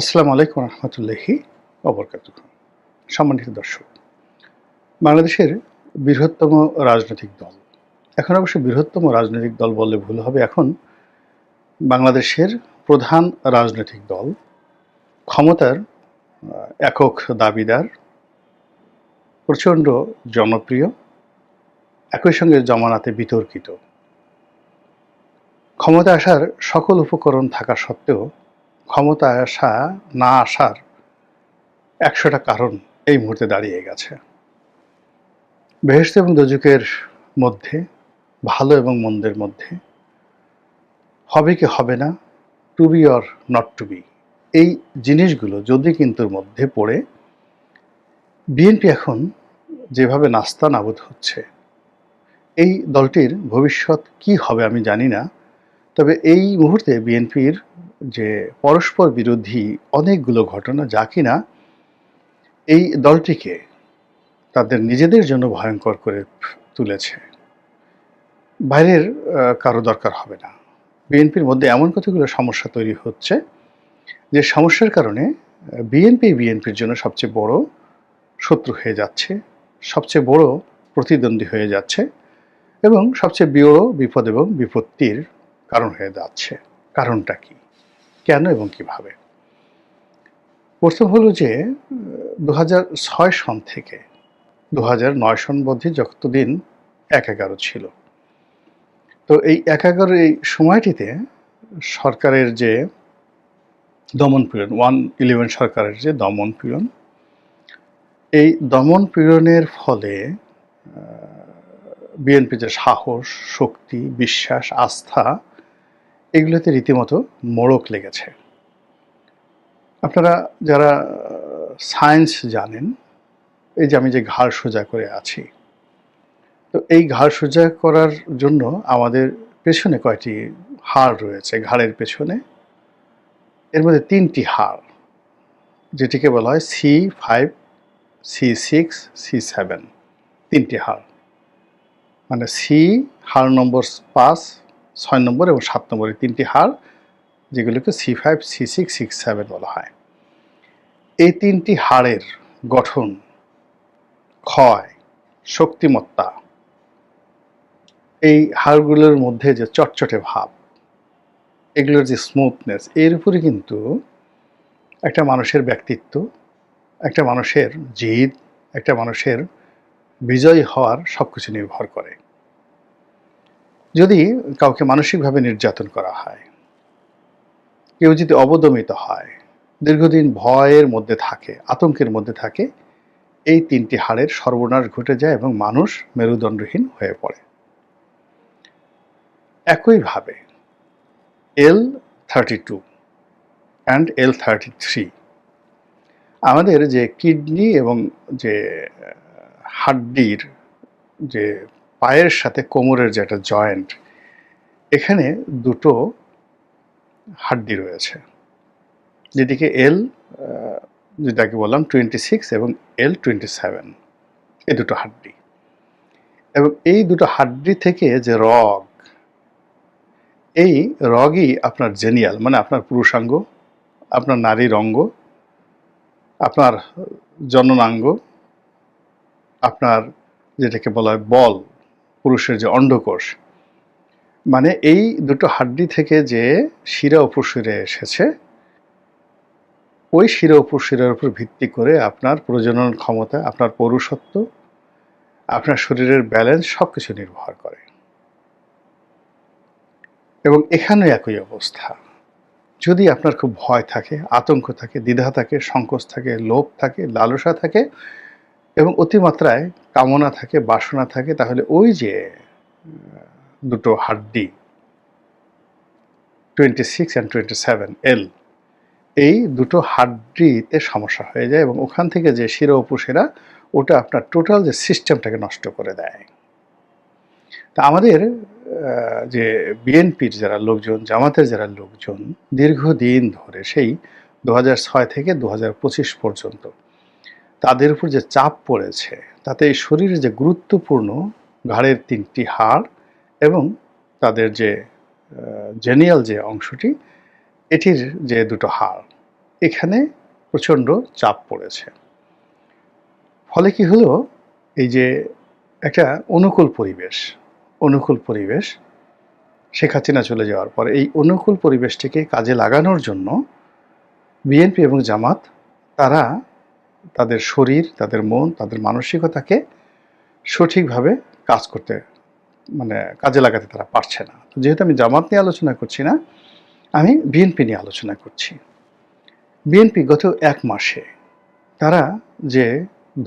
আসসালামু আলাইকুম রহমতুল্লাহি অবরকাত সম্মানিত দর্শক, বাংলাদেশের বৃহত্তম রাজনৈতিক দল। এখন অবশ্য বৃহত্তম রাজনৈতিক দল বললে ভুল হবে। এখন বাংলাদেশের প্রধান রাজনৈতিক দল, ক্ষমতার একক দাবিদার, প্রচণ্ড জনপ্রিয়, একই সঙ্গে জমানাতে বিতর্কিত। ক্ষমতা আসার সকল উপকরণ থাকা সত্ত্বেও ক্ষমতায় আসা, না আসার একশোটা কারণ এই মুহূর্তে দাঁড়িয়ে গেছে। বেহেস্ত এবং দোজুকের মধ্যে, ভালো এবং মন্দের মধ্যে, হবে কি হবে না to be or not to be এই জিনিসগুলো যদি কিন্তুর মধ্যে পড়ে বিএনপি এখন যেভাবে নাস্তা নাবুদ হচ্ছে, এই দলটির ভবিষ্যৎ কি হবে আমি জানি না, তবে এই মুহূর্তে বিএনপির যে পরস্পর বিরোধী অনেকগুলো ঘটনা যা কিনা এই দলটিকে তাদের নিজেদের জন্য ভয়ঙ্কর করে তুলেছে। বাইরের কারও দরকার হবে না। বিএনপির মধ্যে এমন কতগুলো সমস্যা তৈরি হচ্ছে যে সমস্যার কারণে বিএনপি বিএনপির জন্য সবচেয়ে বড় শত্রু হয়ে যাচ্ছে, সবচেয়ে বড় প্রতিদ্বন্দ্বী হয়ে যাচ্ছে এবং সবচেয়ে বড় বিপদ এবং বিপত্তির কারণ হয়ে যাচ্ছে। কারণটা কি? কেন এবং কীভাবে? প্রথম হলো যে দু ছয় সন থেকে দু নয় সন মধ্যে যতদিন এক এগারো ছিল। তো এই এক এগারো এই সময়টিতে সরকারের যে দমন পীড়ন, ওয়ান ইলেভেন সরকারের যে দমন পীড়ন, এই দমন পীড়নের ফলে বিএনপি যে সাহস, শক্তি, বিশ্বাস, আস্থা এগুলোতে রীতিমতো মোড়ক লেগেছে। আপনারা যারা সায়েন্স জানেন, এই যে আমি যে ঘাড় সোজা করে আছি, তো এই ঘাড় সোজা করার জন্য আমাদের পেছনে কয়টি হাড় রয়েছে? ঘাড়ের পেছনে এর মধ্যে তিনটি হাড়, যেটিকে বলা হয় C five C six C seven তিনটি হাড়। মানে সি হাড় নম্বর পাঁচ ছয় নম্বর এবং সাত নম্বর তিনটি হাড় যেগুলোকে C five C six six seven বলা হয়। এই তিনটি হাড়ের গঠন, ক্ষয়, শক্তিমত্তা, এই হাড়গুলোর মধ্যে যে চটচটে ভাব, এগুলোর যে স্মুথনেস এর উপরে কিন্তু একটা মানুষের ব্যক্তিত্ব, একটা মানুষের জিদ, একটা মানুষের বিজয়ী হওয়ার সব কিছু নির্ভর করে। যদি কাউকে মানসিকভাবে নির্যাতন করা হয়, কেউ যদি অবদমিত হয়, দীর্ঘদিন ভয়ের মধ্যে থাকে, আতঙ্কের মধ্যে থাকে, এই তিনটি হাড়ের সর্বনাশ ঘটে যায় এবং মানুষ মেরুদণ্ডহীন হয়ে পড়ে। একইভাবে L thirty two and L thirty three আমাদের যে কিডনি এবং যে হাড্ডির যে পায়ের সাথে কোমরের যে একটা জয়েন্ট, এখানে দুটো হাড্ডি রয়েছে। যেটিকে এল যেটাকে বললাম টোয়েন্টি সিক্স এবং এল টোয়েন্টি সেভেন এই দুটো হাড্ডি। এবং এই দুটো হাড্ডি থেকে যে রগ, এই রগই আপনার জেনিয়াল মানে আপনার পুরুষাঙ্গ, আপনার নারীর অঙ্গ আপনার জননাঙ্গ, আপনার যেটাকে বলা হয় বল পুরুষের যে অন্ডকোষ মানে এই দুটো হাড্ডি থেকে যে শিরা উপশিরে এসেছে, ওই শিরা উপশিরার উপর ভিত্তি করে আপনার প্রজনন ক্ষমতা, আপনার পৌরুষত্ব, আপনার শরীরের ব্যালেন্স সব কিছু নির্ভর করে। এবং এখানেও একই অবস্থা। যদি আপনার খুব ভয় থাকে, আতঙ্ক থাকে, দ্বিধা থাকে, সংকোচ থাকে, লোভ থাকে, লালসা থাকে এবং অতিমাত্রায় কামনা থাকে, বাসনা থাকে, তাহলে ওই যে দুটো হাড্ডি twenty six and twenty seven L এই দুটো হাড্ডিতে সমস্যা হয়ে যায় এবং ওখান থেকে যে শিরা উপশিরা, ওটা আপনার টোটাল যে সিস্টেমটাকে নষ্ট করে দেয়। তা আমাদের যে বিএনপির যারা লোকজন, জামাতের যারা লোকজন, দীর্ঘদিন ধরে সেই দু থেকে দু পর্যন্ত তাদের উপর যে চাপ পড়েছে, তাতে এই শরীরের যে গুরুত্বপূর্ণ ঘাড়ের তিনটি হাড় এবং তাদের যে জেনিয়াল যে অংশটি, এটির যে দুটো হাড়, এখানে প্রচণ্ড চাপ পড়েছে। ফলে কি হলো? এই যে একটা অনুকূল পরিবেশ অনুকূল পরিবেশ, শেখ চলে যাওয়ার পর এই অনুকূল পরিবেশটিকে কাজে লাগানোর জন্য বিএনপি এবং জামাত, তারা তাদের শরীর, তাদের মন, তাদের মানসিকতাকে সঠিকভাবে কাজ করতে মানে কাজে লাগাতে তারা পারছে না। যেহেতু আমি জামাত নিয়ে আলোচনা করছি না, আমি বিএনপি নিয়ে আলোচনা করছি। বিএনপি গত এক মাসে তারা যে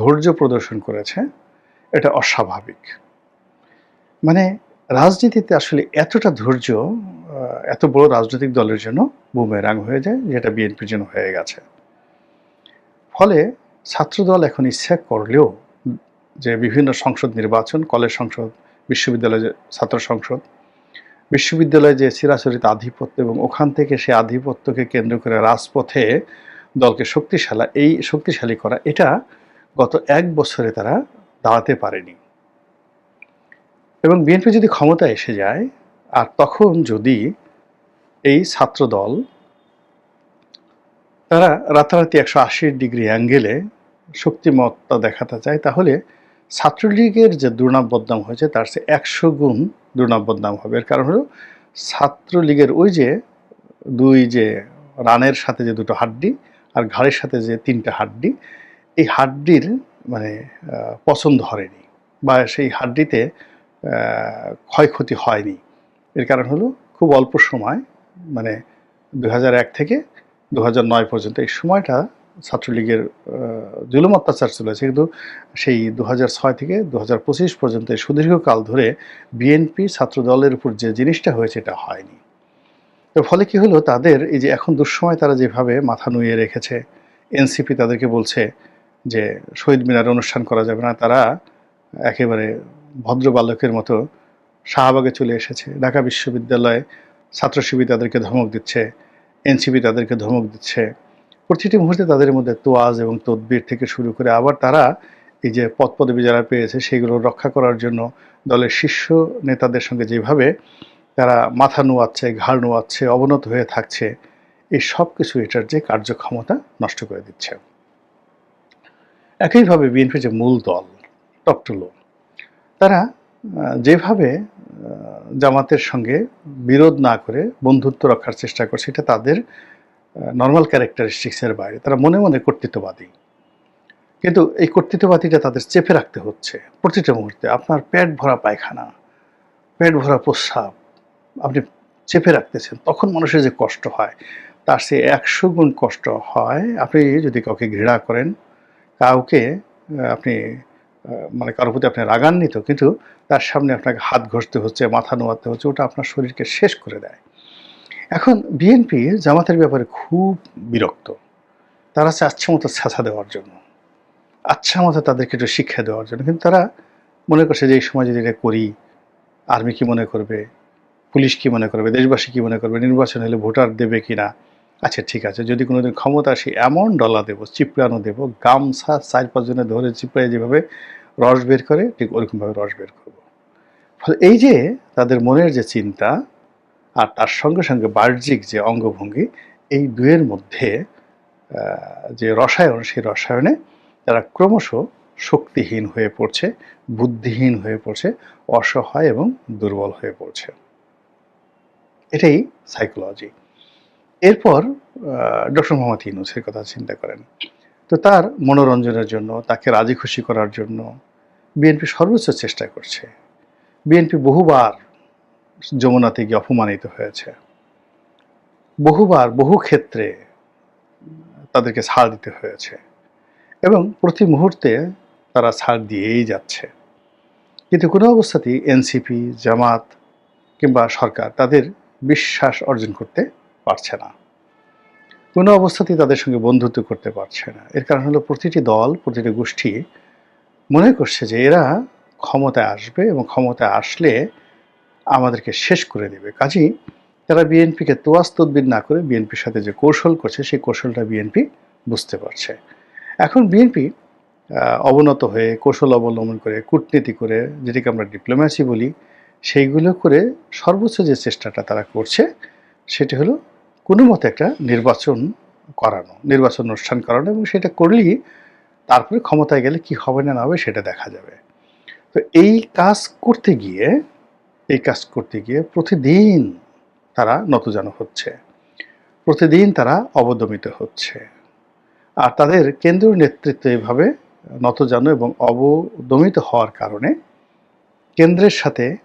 ধৈর্য প্রদর্শন করেছে, এটা অস্বাভাবিক। মানে রাজনীতিতে আসলে এতটা ধৈর্য এত বড় রাজনৈতিক দলের জন্য বুমেরাং হয়ে যায়, যেটা বিএনপির জন্য হয়ে গেছে। ফলে ছাত্রদল এখন ইচ্ছা করলেও যে বিভিন্ন সংসদ নির্বাচন, কলেজ সংসদ, বিশ্ববিদ্যালয় যে ছাত্র সংসদ, বিশ্ববিদ্যালয়ে যে চিরাচরিত আধিপত্য এবং ওখান থেকে সে আধিপত্যকে কেন্দ্র করে রাজপথে দলকে শক্তিশালী, এই শক্তিশালী করা, এটা গত এক বছরে তারা দাঁড়াতে পারেনি। এবং বিএনপি যদি ক্ষমতায় এসে যায়, আর তখন যদি এই ছাত্রদল তারা রাতারাতি একশো আশি ডিগ্রি অ্যাঙ্গেলে শক্তিমত্তা দেখাতে চায় তাহলে ছাত্রলীগের যে দুর্নাম বদনাম হয়েছে, তার সে একশো গুণ দুর্নাম বদনাম হবে। এর কারণ হলো, ছাত্রলীগের ওই যে দুই যে রানের সাথে যে দুটো হাড্ডি আর ঘাড়ের সাথে যে তিনটা হাড্ডি, এই হাড্ডির মানে পছন্দ হয়নি বা সেই হাড্ডিতে ক্ষয়ক্ষতি হয়নি। এর কারণ হলো, খুব অল্প সময় মানে দু থেকে দু পর্যন্ত এই সময়টা ছাত্রলীগের জুলুম অত্যাচার চলেছে কিন্তু সেই দু ছয় থেকে দু পর্যন্ত সুদীর্ঘকাল ধরে বিএনপি ছাত্র দলের উপর যে জিনিসটা হয়েছে এটা হয়নি। তো ফলে কি হলো? তাদের এই যে এখন দুঃসময় তারা যেভাবে মাথা নুয়ে রেখেছে এনসিপি তাদেরকে বলছে যে শহীদ মিনার অনুষ্ঠান করা যাবে না, তারা একেবারে ভদ্র বালকের মতো শাহবাগে চলে এসেছে। ঢাকা বিশ্ববিদ্যালয়ে ছাত্র শিবির তাদেরকে ধমক দিচ্ছে এনসিপি তাদেরকে ধমক দিচ্ছে। প্রতিটি মুহূর্তে তাদের মধ্যে তোয়াজ এবং তদবির থেকে শুরু করে আবার তারা এই যে পদ পদবি যারা পেয়েছে, সেগুলো রক্ষা করার জন্য দলের শীর্ষ নেতাদের সঙ্গে যেভাবে তারা মাথা নোয়াচ্ছে, ঘাড় নোয়াচ্ছে, অবনত হয়ে থাকছে, এই সব কিছু এটার যে কার্যক্ষমতা নষ্ট করে দিচ্ছে। একইভাবে বিএনপি যে মূল দল টকটুলো তারা যেভাবে জামাতের সঙ্গে বিরোধ না করে বন্ধুত্ব রক্ষার চেষ্টা করছে, এটা তাদের নর্মাল ক্যারেক্টারিস্টিক্সের বাইরে, তারা মনে মনে কর্তৃত্ববাদী। কিন্তু এই কর্তৃত্ববাদীটা তাদের চেপে রাখতে হচ্ছে প্রতিটা মুহূর্তে। আপনার পেট ভরা পায়খানা, পেট ভরা প্রস্রাব আপনি চেপে রাখতেছেন, তখন মানুষের যে কষ্ট হয়, তার সে একশো গুণ কষ্ট হয় আপনি যদি কাউকে ঘৃণা করেন, কাউকে আপনি মানে কারোর প্রতি আপনি রাগান্বিত, কিন্তু তার সামনে আপনাকে হাত ঘষতে হচ্ছে, মাথা নোয়াতে হচ্ছে, ওটা আপনার শরীরকে শেষ করে দেয়। এখন বিএনপি জামাতের ব্যাপারে খুব বিরক্ত। তারা চাচ্ছে আচ্ছা মতো ছাঁচা দেওয়ার জন্য আচ্ছা মতো তাদেরকে একটু শিক্ষা দেওয়ার জন্য। কিন্তু তারা মনে করছে যে এই সময় যদি এটা করি, আর্মি কি মনে করবে, পুলিশ কি মনে করবে, দেশবাসী কি মনে করবে, নির্বাচন হলে ভোটার দেবে কি না? আচ্ছা ঠিক আছে, যদি কোনোদিন ক্ষমতা আসি, এমন ডলা দেবো, চিপড়ানো দেবো, গামছা চার পাঁচজনে ধরে চিপড়ায় যেভাবে রস বের করে, ঠিক ওরকমভাবে রস বের করব। ফলে এই যে তাদের মনের যে চিন্তা আর তার সঙ্গে সঙ্গে বাহ্যিক যে অঙ্গভঙ্গি, এই দুয়ের মধ্যে যে রসায়ন, সেই রসায়নে তারা ক্রমশ শক্তিহীন হয়ে পড়ছে, বুদ্ধিহীন হয়ে পড়ছে, অসহায় এবং দুর্বল হয়ে পড়ছে। এটাই সাইকোলজি এরপর ডক্টর মোহাম্মদ ইউনুসের কথা চিন্তা করেন। তো তার মনোরঞ্জনের জন্য, তাকে রাজি খুশি করার জন্য, বিএনপি সর্বোচ্চ চেষ্টা করছে। বিএনপি বহুবার যমুনাতে থেকে অপমানিত হয়েছে। বহুবার, বহু ক্ষেত্রে তাদেরকে ছাড় দিতে হয়েছে এবং প্রতি মুহূর্তে তারা ছাড় দিয়েই যাচ্ছে। কিন্তু কোনো অবস্থাতেই এনসিপি, জামাত কিংবা সরকার তাদের বিশ্বাস অর্জন করতে পারছে না। কোনো অবস্থাতেই তাদের সঙ্গে বন্ধুত্ব করতে পারছে না। এর কারণ হলো প্রতিটি দল, প্রতিটি গোষ্ঠী মনে করছে যে এরা ক্ষমতায় আসবে এবং ক্ষমতায় আসলে আমাদেরকে শেষ করে দেবে। কাজেই তারা বিএনপিকে তোয়াজ তদবির না করে বিএনপির সাথে যে কৌশল করছে, সেই কৌশলটা বিএনপি বুঝতে পারছে। এখন বিএনপি অবনত হয়ে, কৌশল অবলম্বন করে, কূটনীতি করে, যেটিকে আমরা ডিপ্লোম্যাসি বলি, সেইগুলো করে সর্বোচ্চ যে চেষ্টাটা তারা করছে, সেটি হলো কোনো মতে একটা নির্বাচন করানো, নির্বাচন অনুষ্ঠান করানো, এবং সেটা করলেই তারপরে ক্ষমতায় গেলে কি হবে না না হবে সেটা দেখা যাবে। তো এই কাজ করতে গিয়ে এই কাজ করতে গিয়ে প্রতিদিন তারা নতজানু হচ্ছে। প্রতিদিন তারা অবদমিত হচ্ছে। আর তাদের কেন্দ্রীয় নেতৃত্ব এভাবে নতজানু এবং অবদমিত হওয়ার কারণে কেন্দ্রের সাথে